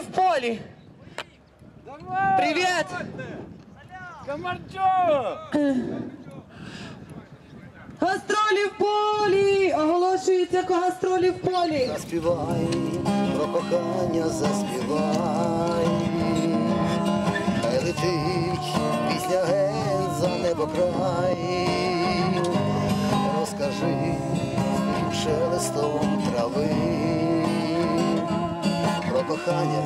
гастролі. Давай! Привіт! Комарчо! Гастролі в полі! Оголошується гастролі в полі. Заспівай, про кохання заспівай. Хай летить пісня ген за небокрай. Розкажи шелестом трави. Кохання,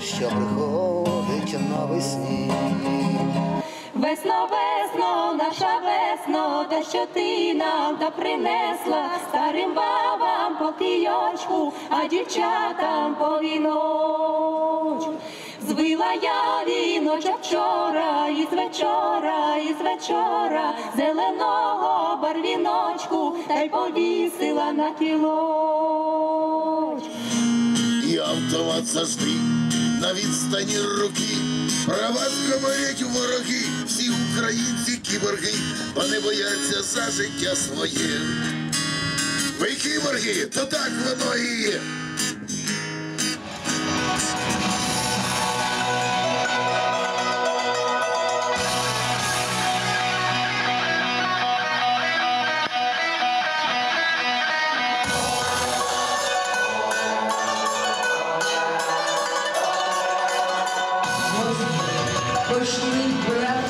що приходить навесні. Весно, весно, наша весно, те, що ти нам та принесла старим бабам по кийочку, а дівчатам по віночку. Звила я віночок вчора, із вечора, із вечора, зеленого барвіночку, та й повісила на кілочку. Автомат зажди на відстані руки. Про вас говорять вороги, всі українці кіборги, вони бояться за життя своє. Ви кіборги, то так воно і є. Forever.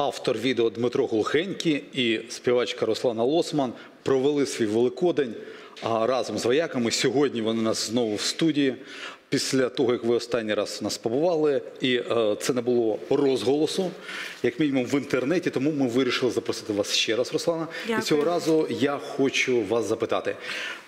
Автор відео Дмитро Глухенький і співачка Руслана Лосман провели свій Великодень разом з вояками. Сьогодні вони нас знову в студії. Після того, як ви останній раз у нас побували, і е, це не було розголосу, як мінімум в інтернеті, тому ми вирішили запросити вас ще раз, Руслана. І цього разу я хочу вас запитати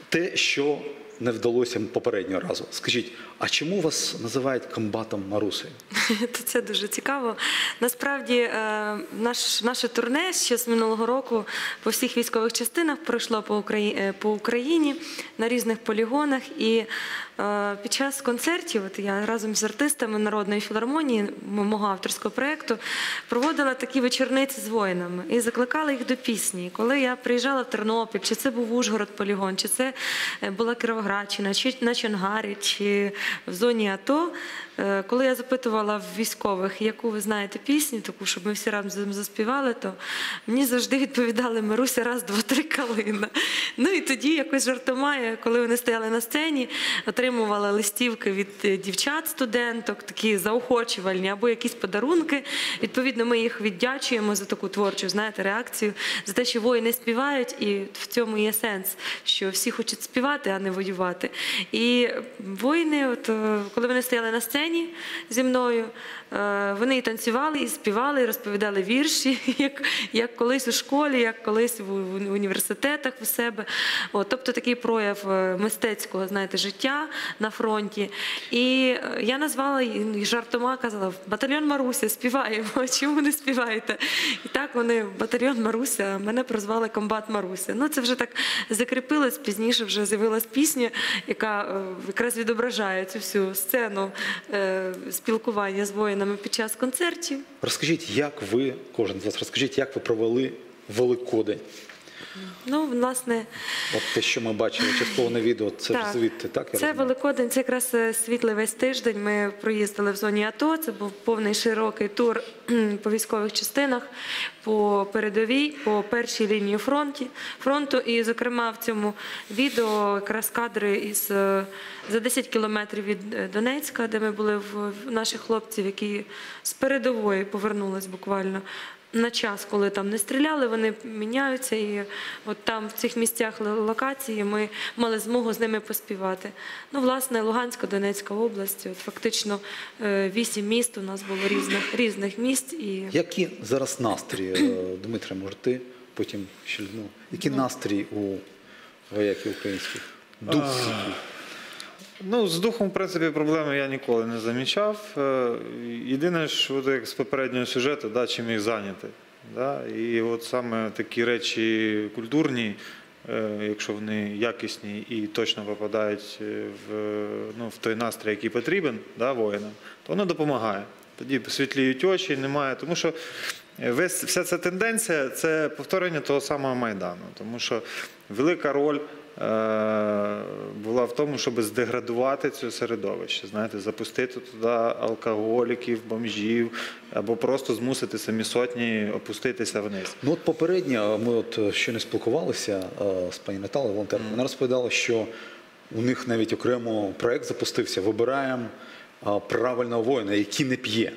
те, що не вдалося попереднього разу. Скажіть, а чому вас називають комбатом Маруси? Це дуже цікаво. Насправді, е, наш, наше турне ще з минулого року по всіх військових частинах пройшло по, е, Україні на різних полігонах. І е, під час концертів, я разом з артистами Народної філармонії мого авторського проєкту проводила такі вечорниці з воїнами і закликала їх до пісні. Коли я приїжджала в Тернопіль, чи це був Ужгород полігон, чи це була Кіровоградщина, чи на Чонгарі, чи в зоні АТО. Е, Коли я запитувала в військових, яку ви знаєте пісню, таку, щоб ми всі разом заспівали, то мені завжди відповідали Маруся, раз, два, три калина. Ну і тоді якось жартома, коли вони стояли на сцені, отримували листівки від е, дівчат, студенток, такі заохочувальні або якісь подарунки. Відповідно, ми їх віддячуємо за таку творчу, знаєте, реакцію, за те, що воїни співають, і в цьому є сенс, що всі хочуть співати, а не воювати. І воїни, от е, коли вони стояли на сцені. Сцені зі мною. Е, Вони і танцювали, і співали, і розповідали вірші, як, як колись у школі, як колись в, університетах у себе. От, тобто такий прояв е, мистецького, знаєте, життя на фронті. І е, я назвала і жартома казала: батальйон Маруся, співаємо. Чому не співаєте? І так вони батальйон Маруся, мене прозвали комбат Маруся. Ну це вже так закріпилось. Пізніше вже з'явилась пісня, яка якраз відображає цю всю сцену спілкування з воїнами під час концертів. Розкажіть, як ви, кожен з вас, розкажіть, як ви провели Великодень? Ну, власне, От те, що ми бачили, частково на відео, це ж Так. звідти, так? я Це розумію? Великодень, це якраз е, світлий весь тиждень. Ми проїздили в зоні АТО. Це був повний широкий тур по військових частинах, по передовій, по першій лінії фронті, фронту. І, зокрема, в цьому відео якраз кадри із е, за 10 кілометрів від е, Донецька, де ми були в наших хлопців, які з передової повернулись буквально. На час, коли там не стріляли, вони міняються, і от там в цих місцях локації ми мали змогу з ними поспівати. Ну, власне, Луганська, Донецька область, от фактично е, вісім міст у нас було різних різних місць. І Які зараз настрої, е, Дмитре, може ти потім ще ну, які настрії у вояків українських? Дух? Ну, з духом, в принципі, проблеми я ніколи не замічав. Е, Єдине, що от як з попереднього сюжету, да, чим їх зайняти. Да? І от саме такі речі культурні, е, якщо вони якісні і точно попадають е, в, ну, в той настрій, який потрібен да, воїнам, то воно допомагає. Тоді світліють очі, немає. Тому що весь, вся ця тенденція це повторення того самого Майдану. Тому що велика роль була в тому, щоб здеградувати це середовище, знаєте, запустити туди алкоголіків, бомжів, або просто змусити самі сотні опуститися вниз. Ну от попередньо ми от е, ще не спілкувалися е, з пані Наталею волонтером. Вона розповідала, що у них навіть окремо проект запустився. Вибираємо е, правильного воїна, який не п'є.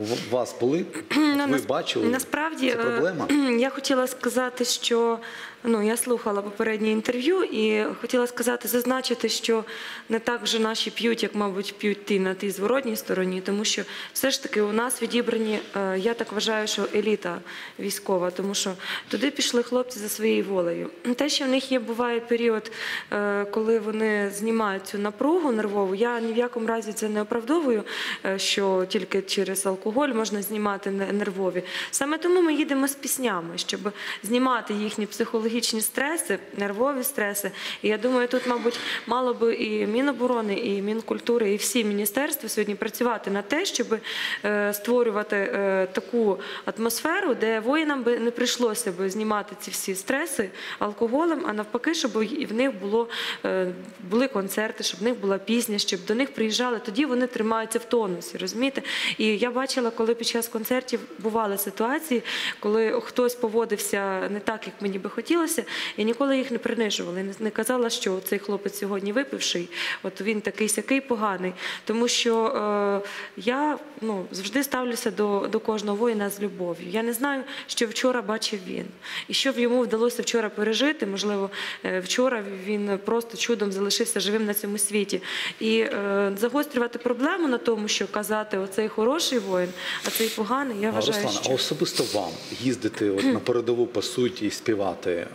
У вас були? Ну, Ви бачили? Насправді це е, проблема? Я хотіла сказати, що ну я слухала попереднє інтерв'ю і хотіла сказати, зазначити, що не так вже наші п'ють, як мабуть, п'ють ті на тій зворотній стороні, тому що все ж таки у нас відібрані, е, я так вважаю, що еліта військова, тому що туди пішли хлопці за своєю волею. Те, що в них є, буває період, е, коли вони знімають цю напругу нервову. Я ні в якому разі це не оправдовую, е, що тільки через алкоголь можна знімати нервові. Саме тому ми їдемо з піснями, щоб знімати їхні психологічні стреси, нервові стреси. І я думаю, тут, мабуть, мало би і Міноборони, і Мінкультури, і всі міністерства сьогодні працювати на те, щоб е, створювати е, таку атмосферу, де воїнам би не прийшлося би знімати ці всі стреси алкоголем, а навпаки, щоб в них було е, були концерти, щоб в них була пісня, щоб до них приїжджали. Тоді вони тримаються в тонусі, розумієте? І я бачила, коли під час концертів бували ситуації, коли хтось поводився не так, як мені би хотілося, я ніколи їх не принижувала. Не- не казала, що цей хлопець сьогодні випивший, от він такий сякий поганий. Тому що е, я ну, завжди ставлюся до, до кожного воїна з любов'ю. Я не знаю, що вчора бачив він, і що йому вдалося вчора пережити. Можливо, е, вчора він просто чудом залишився живим на цьому світі. І е, загострювати проблему на тому, що казати оцей хороший воїн, а цей поганий, я вважаю, Руслана, що а особисто вам їздити от на передову по суті і співати. е,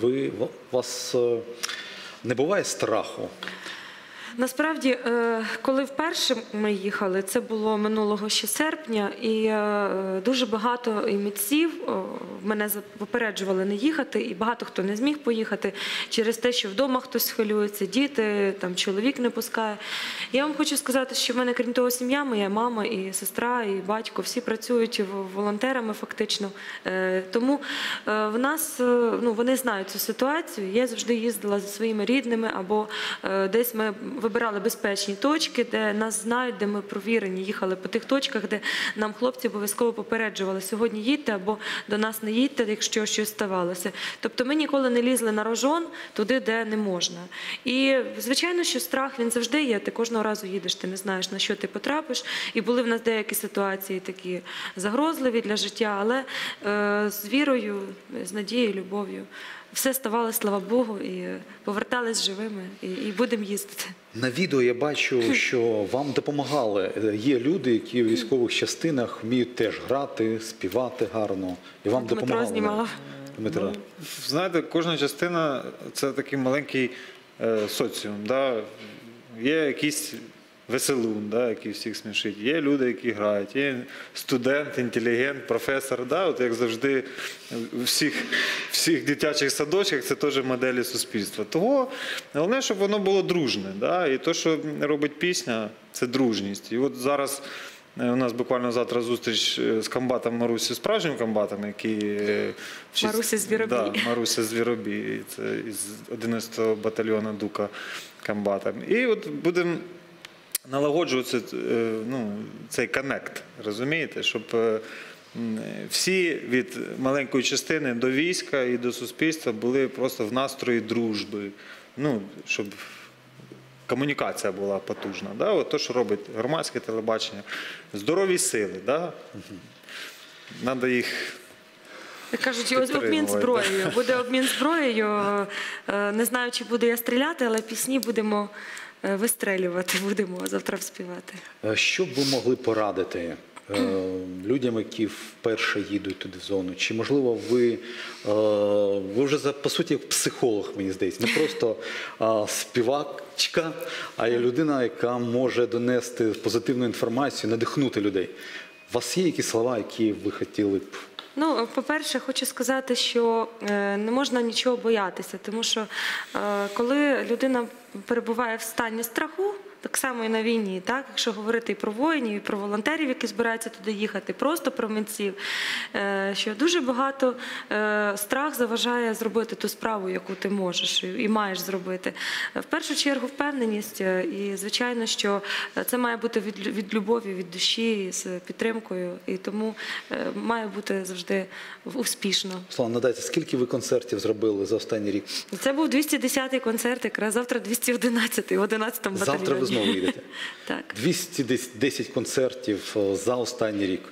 Ви у вас е, не буває страху? Насправді, е, коли вперше ми їхали, це було минулого ще серпня, і е, дуже багато і митців мене попереджували не їхати, і багато хто не зміг поїхати через те, що вдома хтось хвилюється, діти, там чоловік не пускає. Я вам хочу сказати, що в мене, крім того, сім'я, моя мама і сестра, і батько, всі працюють волонтерами фактично. Е, Тому в нас ну вони знають цю ситуацію. Я завжди їздила зі своїми рідними, або десь ми вибирали безпечні точки, де нас знають, де ми провірені, їхали по тих точках, де нам хлопці обов'язково попереджували. Сьогодні їдьте або до нас не їдьте, якщо щось ставалося. Тобто ми ніколи не лізли на рожон туди, де не можна. І звичайно, що страх він завжди є. Ти кожного разу їдеш, ти не знаєш на що ти потрапиш. І були в нас деякі ситуації такі загрозливі для життя, але е, з вірою, з надією, любов'ю все ставало, слава Богу, і повертались живими, і, і будемо їздити. На відео я бачу, що вам допомагали. Є люди, які в військових частинах вміють теж грати, співати гарно. І вам Дмитро допомагали. знімав. Дмитро. Знаєте, кожна частина це такий маленький е, соціум. Да? Є якийсь веселун, да, який всіх смішить. Є люди, які грають, є студент, інтелігент, професор. Да? От як завжди у всіх, всіх дитячих садочках це теж моделі суспільства. Того головне, щоб воно було дружне. Да? І те, що робить пісня, це дружність. І от зараз. е, У нас буквально завтра зустріч е, з комбатом Марусі, справжнім комбатом, який е, Маруся Звіробій. Да, Маруся Звіробій, це із 11-го батальйону Дука комбата. І от будемо налагоджувати е, ну, цей коннект, розумієте, щоб е, всі від маленької частини до війська і до суспільства були просто в настрої дружби. Ну, щоб комунікація була потужна. Да? От то, що робить громадське телебачення. Здорові сили. Да? Надо їх кажуть, обмін зброєю. Буде обмін зброєю. Е, Не знаю, чи буду я стріляти, але пісні будемо вистрелювати, будемо завтра співати. Е, Що б ви могли порадити е, людям, які вперше їдуть туди в зону? Чи можливо ви, е, ви вже по суті психолог, мені здається, не просто е, співачка, а є людина, яка може донести позитивну інформацію, надихнути людей. У вас є якісь слова, які ви хотіли б? Ну, по-перше, хочу сказати, що е, не можна нічого боятися, тому що е, коли людина перебуває в стані страху, так само і на війні, так якщо говорити і про воїнів, і про волонтерів, які збираються туди їхати, просто про митців, е, що дуже багато е, страх заважає зробити ту справу, яку ти можеш і- маєш зробити. Е, В першу чергу впевненість, і звичайно, що це має бути від, від любові, від душі з підтримкою, і тому має бути завжди успішно. Слава, надайте, скільки ви концертів зробили за останній рік? Це був 210-й концерт, якраз завтра 211-й, в 11-му батальйоні. Знову їдете. Так. 210 концертів е, за останній рік.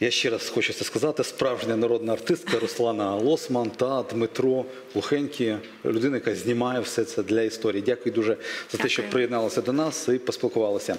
Я ще раз хочу це сказати: справжня народна артистка Руслана Лосман та Дмитро Лухенькі, людина, яка знімає все це для історії. Дякую дуже за те, що приєдналися до нас і поспілкувалися.